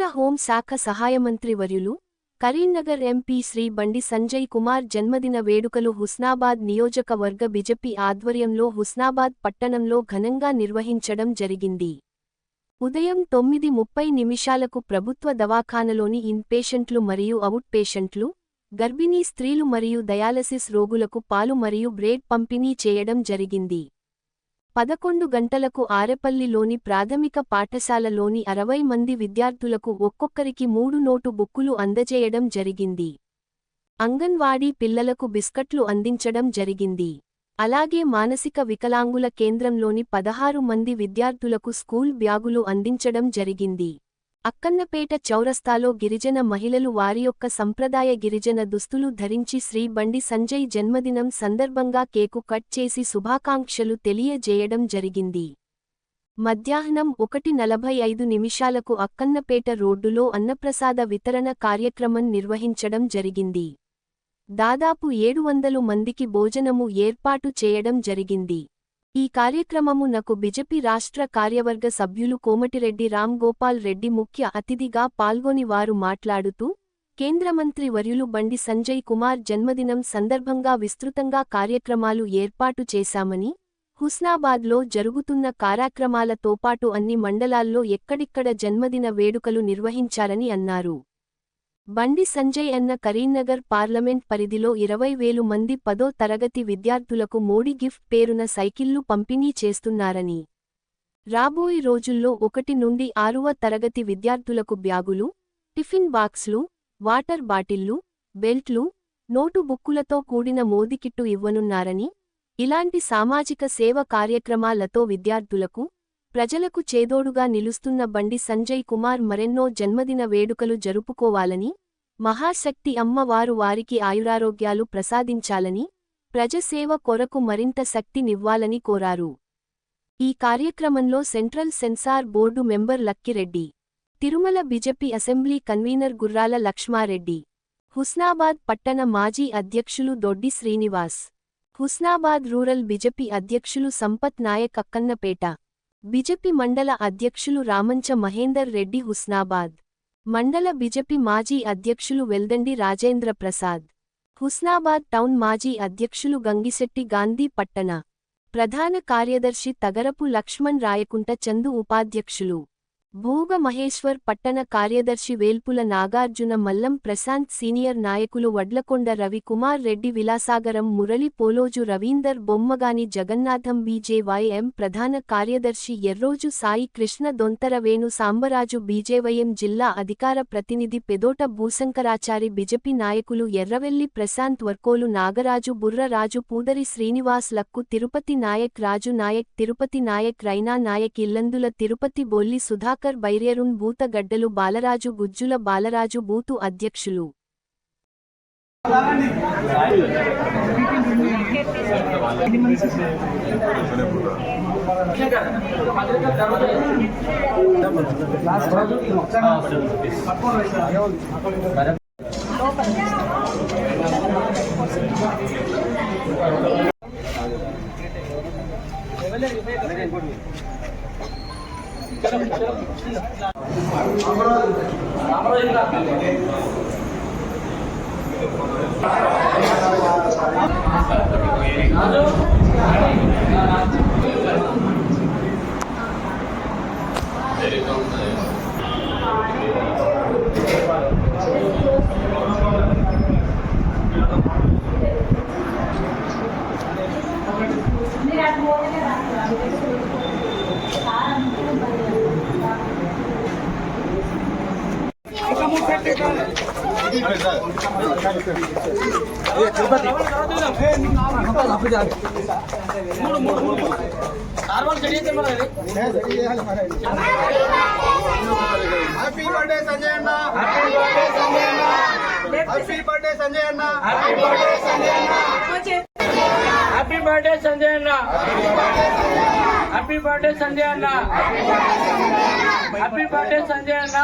Home శాఖ సహాయమంత్రి వర్యులు కరీంనగర్ ఎంపీ శ్రీ బండి సంజయ్ కుమార్ జన్మదిన వేడుకలు హుస్నాబాద్ నియోజకవర్గ బిజెపి ఆధ్వర్యంలో హుస్నాబాద్ పట్టణంలో ఘనంగా నిర్వహించడం జరిగింది. ఉదయం తొమ్మిది ముప్పై నిమిషాలకు ప్రభుత్వ దవాఖానలోని ఇన్ పేషెంట్లు మరియు అవుట్ పేషెంట్లు గర్భిణీ స్త్రీలు మరియు డయాలసిస్ రోగులకు పాలు మరియు బ్రేడ్ పంపిణీ చేయడం జరిగింది. పదకొండు గంటలకు ఆరెపల్లిలోని ప్రాథమిక పాఠశాలలోని అరవై మంది విద్యార్థులకు ఒక్కొక్కరికి మూడు నోటు బుక్కులు అందజేయడం జరిగింది. అంగన్వాడీ పిల్లలకు బిస్కట్లు అందించడం జరిగింది. అలాగే మానసిక వికలాంగుల కేంద్రంలోని పదహారు మంది విద్యార్థులకు స్కూల్ బ్యాగులు అందించడం జరిగింది. అక్కన్నపేట చౌరస్తాలో గిరిజన మహిళలు వారి యొక్క సంప్రదాయ గిరిజన దుస్తులు ధరించి శ్రీ బండి సంజయ్ జన్మదినం సందర్భంగా కేకు కట్ చేసి శుభాకాంక్షలు తెలియజేయడం జరిగింది. మధ్యాహ్నం ఒకటి నలభై ఐదు నిమిషాలకు అక్కన్నపేట రోడ్డులో అన్నప్రసాద వితరణ కార్యక్రమం నిర్వహించడం జరిగింది. దాదాపు ఏడు వందలు మందికి భోజనము ఏర్పాటు చేయడం జరిగింది. ఈ కార్యక్రమము నకు బిజెపి రాష్ట్ర కార్యవర్గ సభ్యులు కోమటిరెడ్డి రామ్ గోపాల్ రెడ్డి ముఖ్య అతిథిగా పాల్గొని వారు మాట్లాడుతూ కేంద్ర మంత్రి వర్యులు బండి సంజయ్ కుమార్ జన్మదినం సందర్భంగా విస్తృతంగా కార్యక్రమాలు ఏర్పాటు చేశామని హుస్నాబాద్లో జరుగుతున్న కార్యక్రమాలతో పాటు అన్ని మండలాల్లో ఎక్కడిక్కడ జన్మదిన వేడుకలు నిర్వహించారని అన్నారు. బండి సంజయ్ అన్న కరీంనగర్ పార్లమెంట్ పరిధిలో ఇరవై వేలు మంది పదో తరగతి విద్యార్థులకు మోడీ గిఫ్ట్ పేరున సైకిళ్ళు పంపిణీ చేస్తున్నారని. రాబోయే రోజుల్లో ఒకటి నుండి ఆరువ తరగతి విద్యార్థులకు బ్యాగులు టిఫిన్ బాక్స్లు వాటర్ బాటిళ్ళు బెల్ట్లు నోటు బుక్కులతో కూడిన మోదికిట్టు ఇవ్వనున్నారని ఇలాంటి సామాజిక సేవ కార్యక్రమాలతో విద్యార్థులకు ప్రజలకు చేదోడుగా నిలుస్తున్న బండి సంజయ్ కుమార్ మరెన్నో జన్మదిన వేడుకలు జరుపుకోవాలని మహాశక్తి అమ్మవారు వారికి ఆయురారోగ్యాలు ప్రసాదించాలని ప్రజసేవ కొరకు మరింత శక్తినివ్వాలని కోరారు. ఈ కార్యక్రమంలో central censor board member Lakkireddy Tirumala BJP assembly convener Gurrala Laxma Reddy Husnabad పట్టణ మాజీ అధ్యక్షులు దొడ్డి శ్రీనివాస్ హుస్నాబాద్ రూరల్ బిజెపి అధ్యక్షులు సంపత్ నాయక్ అక్కన్నపేట బిజెపి మండల అధ్యక్షులు రామంచ మహేందర్ రెడ్డి హుస్నాబాద్. మండల బిజెపి మాజీ అధ్యక్షులు వెల్దండి రాజేంద్ర ప్రసాద్. హుస్నాబాద్ టౌన్ మాజీ అధ్యక్షులు గంగిశెట్టి గాంధీ పట్టణ. ప్రధాన కార్యదర్శి తగరపు లక్ష్మణ్ రాయకుంట చందు ఉపాధ్యక్షులు. భూగ మహేశ్వర్ పట్టణ కార్యదర్శి వేల్పుల నాగార్జున మల్లం ప్రశాంత్ సీనియర్ నాయకులు వడ్లకొండ రవికుమార్ రెడ్డి విలాసాగరం మురళి పోలోజు రవీందర్ బొమ్మగాని జగన్నాథం బీజేవైఎం ప్రధాన కార్యదర్శి ఎర్రోజు సాయి కృష్ణ దొంతరవేణు సాంబరాజు బీజేవైఎం జిల్లా అధికార ప్రతినిధి పెదోట భూశంకరాచారి బిజెపి నాయకులు ఎర్రవెల్లి ప్రశాంత్ వర్కోలు నాగరాజు బుర్రరాజు పూదరి శ్రీనివాస్ లక్కు తిరుపతి నాయక్ రాజు నాయక్ తిరుపతి నాయక్ రైనా నాయక్ ఇల్లందుల తిరుపతి బొల్లి సుధాకర్ బైర్యరుణ్ బూత గడ్డలు బాలరాజు గుజ్జుల బాలరాజు బూతు అధ్యక్షులు. రామరాజు హ్యాపీ బర్త్డే సంజయ్ అన్న హ్యాపీ బర్త్డే సంజయ్ అన్న హ్యాపీ బర్త్డే సంజయ్ అన్న హ్యాపీ బర్త్డే సంజయ్ అన్న హ్యాపీ బర్త్డే సంజయ్ అన్న హ్యాపీ బర్త్డే సంజయ్ అన్న హ్యాపీ బర్త్డే సంజయ్ అన్న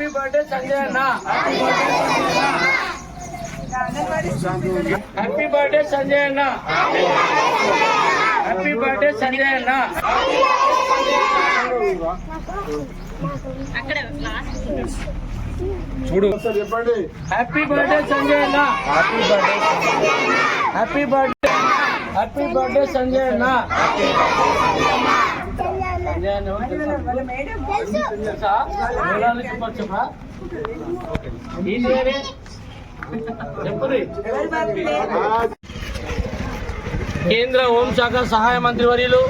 हैप्पी बर्थडे संजय ना हैप्पी बर्थडे संजय ना हैप्पी बर्थडे संजय ना చూడు చెప్పండి హ్యాపీ బర్త్డే సంజయ్ అన్న happy birthday happy birthday happy birthday Sanjay అన్న కేంద్ర హోంశాఖ సహాయ మంత్రి వర్యులు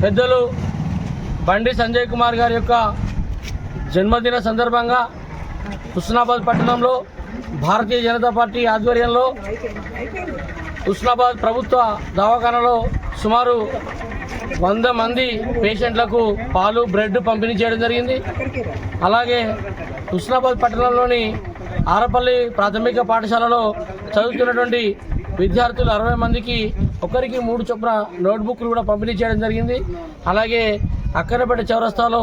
పెద్దలు బండి సంజయ్ కుమార్ గారి యొక్క జన్మదిన సందర్భంగా హుస్నాబాద్ పట్టణంలో భారతీయ జనతా పార్టీ ఆధ్వర్యంలో హుస్నాబాద్ ప్రభుత్వ దవాఖానలో సుమారు వంద మంది పేషెంట్లకు పాలు బ్రెడ్ పంపిణీ చేయడం జరిగింది. అలాగే హుస్నాబాద్ పట్టణంలోని ఆరపల్లి ప్రాథమిక పాఠశాలలో చదువుతున్నటువంటి విద్యార్థులు అరవై మందికి ఒకరికి మూడు చొప్పున నోట్బుక్లు కూడా పంపిణీ చేయడం జరిగింది. అలాగే అక్కనపేట చౌరస్తాలో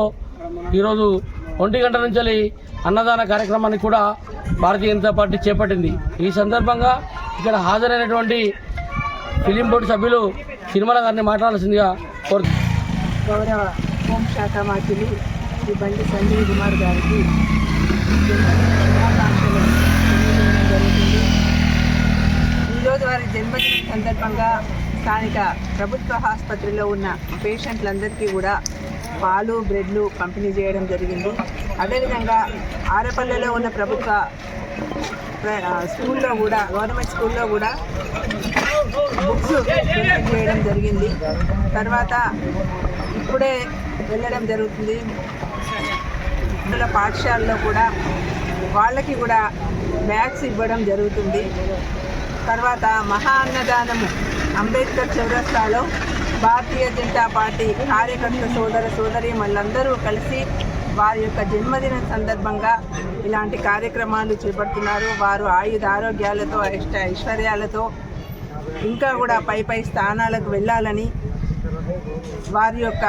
ఈరోజు ఒంటి గంట నుంచి అన్నదాన కార్యక్రమాన్ని కూడా భారతీయ జనతా పార్టీ చేపట్టింది. ఈ సందర్భంగా ఇక్కడ హాజరైనటువంటి ఫిలిం బోర్డు సభ్యులు సినిమాల గారిని మాట్లాడాల్సిందిగా కోరు గౌరవ హోంశాఖ మంత్రులు శ్రీ బండి సంజయ్ కుమార్ గారికి జరుగుతుంది ఈరోజు వారి జన్మదిన సందర్భంగా స్థానిక ప్రభుత్వ ఆసుపత్రిలో ఉన్న పేషెంట్లందరికీ కూడా పాలు బ్రెడ్లు పంపిణీ చేయడం జరిగింది. అదేవిధంగా ఆరపల్లెలో ఉన్న ప్రభుత్వ స్కూల్లో కూడా గవర్నమెంట్ స్కూల్లో కూడా బుక్స్ చేయడం జరిగింది. తర్వాత ఇప్పుడే వెళ్ళడం జరుగుతుంది. ఇందులో పాఠశాలలో కూడా వాళ్ళకి కూడా బ్యాగ్స్ ఇవ్వడం జరుగుతుంది. తర్వాత మహా అన్నదానము అంబేద్కర్ చౌరస్తాలో భారతీయ జనతా పార్టీ కార్యకర్త సోదర సోదరి మళ్ళందరూ కలిసి వారి యొక్క జన్మదిన సందర్భంగా ఇలాంటి కార్యక్రమాలు చేపడుతున్నారు. వారు ఆయుధ ఆరోగ్యాలతో ఇష్ట ఐశ్వర్యాలతో ఇంకా కూడా పై పై స్థానాలకు వెళ్ళాలని వారి యొక్క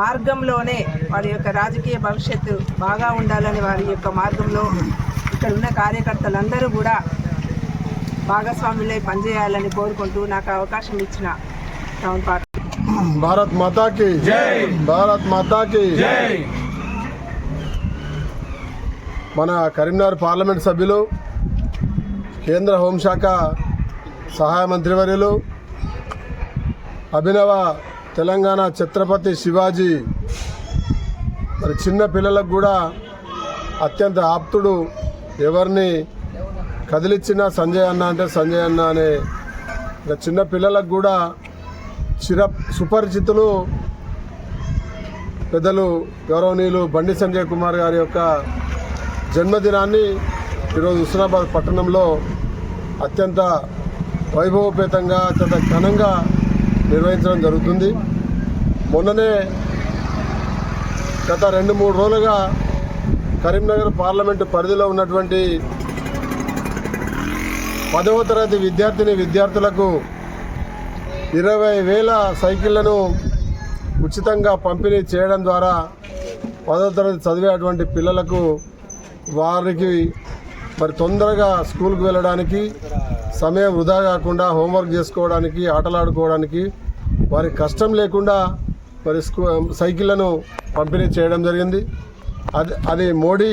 మార్గంలోనే వారి యొక్క రాజకీయ భవిష్యత్తు బాగా ఉండాలని వారి యొక్క మార్గంలో ఇక్కడ ఉన్న కార్యకర్తలందరూ కూడా భాగస్వాములై పనిచేయాలని కోరుకుంటూ నాకు అవకాశం ఇచ్చిన టౌన్ పార్టీ. భారత్ మాతాకి. భారత్ మాతాకి. మన కరీంనగర్ పార్లమెంట్ సభ్యులు కేంద్ర హోంశాఖ సహాయ మంత్రివర్యులు అభినవ తెలంగాణ ఛత్రపతి శివాజీ మరి చిన్న పిల్లలకు కూడా అత్యంత ఆప్తుడు ఎవరిని కదిలిచ్చిన సంజయ్ అన్న అంటే సంజయ్ అన్న అనే ఇంకా చిన్న పిల్లలకు కూడా చిర సుపరిచితులు పెద్దలు గౌరవనీయులు బండి సంజయ్ కుమార్ గారి యొక్క జన్మదినాన్ని ఈరోజు హుస్నాబాద్ పట్టణంలో అత్యంత వైభవపేతంగా అత్యంత ఘనంగా నిర్వహించడం జరుగుతుంది. మొన్ననే గత రెండు మూడు రోజులుగా కరీంనగర్ పార్లమెంటు పరిధిలో ఉన్నటువంటి పదవ తరగతి విద్యార్థిని విద్యార్థులకు ఇరవై వేల సైకిళ్ళను ఉచితంగా పంపిణీ చేయడం ద్వారా పదవ తరగతి చదివేటువంటి పిల్లలకు వారికి మరి తొందరగా స్కూల్కి వెళ్ళడానికి సమయం వృధా కాకుండా హోంవర్క్ చేసుకోవడానికి ఆటలాడుకోవడానికి వారి కష్టం లేకుండా మరి స్కూ సైకిళ్ళను పంపిణీ చేయడం జరిగింది. అది అది మోడీ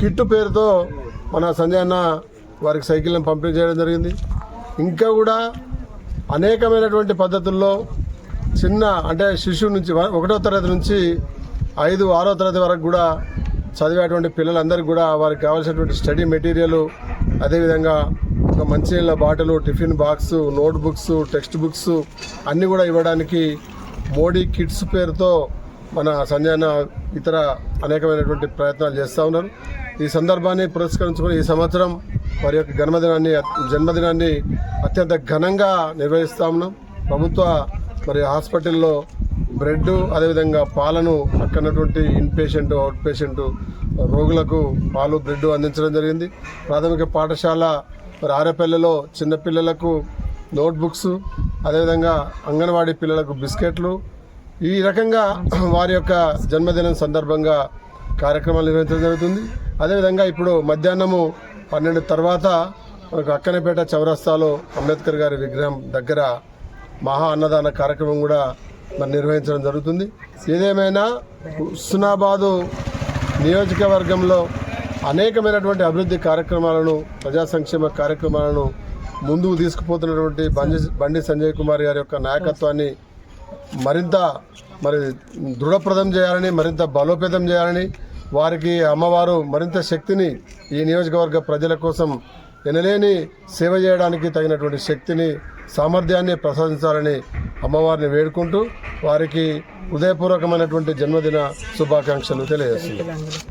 కిట్టు పేరుతో మన సంజయ్ అన్న వారికి సైకిళ్ళను పంపిణీ చేయడం జరిగింది. ఇంకా కూడా అనేకమైనటువంటి పద్ధతుల్లో చిన్న అంటే శిశువు నుంచి ఒకటో తరగతి నుంచి ఐదు ఆరో తరగతి వరకు కూడా చదివేటువంటి పిల్లలందరికీ కూడా వారికి కావాల్సినటువంటి స్టడీ మెటీరియల్ అదేవిధంగా ఒక మంచినీళ్ళ బాటలు tiffin box note books text books అన్నీ కూడా ఇవ్వడానికి మోడీ కిడ్స్ పేరుతో మన సంజయన ఇతర అనేకమైనటువంటి ప్రయత్నాలు చేస్తూ ఉన్నారు. ఈ సందర్భాన్ని పురస్కరించుకుని ఈ సంవత్సరం వారి యొక్క జన్మదినాన్ని జన్మదినాన్ని అత్యంత ఘనంగా నిర్వహిస్తా ఉన్నాం. ప్రభుత్వ మరి హాస్పిటల్లో బ్రెడ్ అదేవిధంగా పాలను అక్కడటువంటి ఇన్ పేషెంట్ అవుట్ పేషెంట్ రోగులకు పాలు బ్రెడ్ అందించడం జరిగింది. ప్రాథమిక పాఠశాల మరి ఆరేపల్లెలో చిన్నపిల్లలకు నోట్బుక్స్ అదేవిధంగా అంగన్వాడీ పిల్లలకు బిస్కెట్లు. ఈ రకంగా వారి యొక్క జన్మదినం సందర్భంగా కార్యక్రమాలు నిర్వహించడం జరుగుతుంది. అదేవిధంగా ఇప్పుడు మధ్యాహ్నము పన్నెండు తర్వాత మనకు అక్కనపేట చౌరస్తాలో అంబేద్కర్ గారి విగ్రహం దగ్గర మహా అన్నదాన కార్యక్రమం కూడా మరి నిర్వహించడం జరుగుతుంది. ఏదేమైనా హుస్నాబాదు నియోజకవర్గంలో అనేకమైనటువంటి అభివృద్ధి కార్యక్రమాలను ప్రజా సంక్షేమ కార్యక్రమాలను ముందుకు తీసుకుపోతున్నటువంటి బండి బండి సంజయ్ కుమార్ గారి యొక్క నాయకత్వాన్ని మరింత మరి దృఢప్రదం చేయాలని మరింత బలోపేతం చేయాలని వారికి అమ్మవారు మరింత శక్తిని ఈ నియోజకవర్గ ప్రజల కోసం ఎనలేని సేవ చేయడానికి తగినటువంటి శక్తిని సామర్థ్యాన్ని ప్రసాదించాలని అమ్మవారిని వేడుకుంటూ వారికి హృదయపూర్వకమైనటువంటి జన్మదిన శుభాకాంక్షలు తెలియజేస్తుంది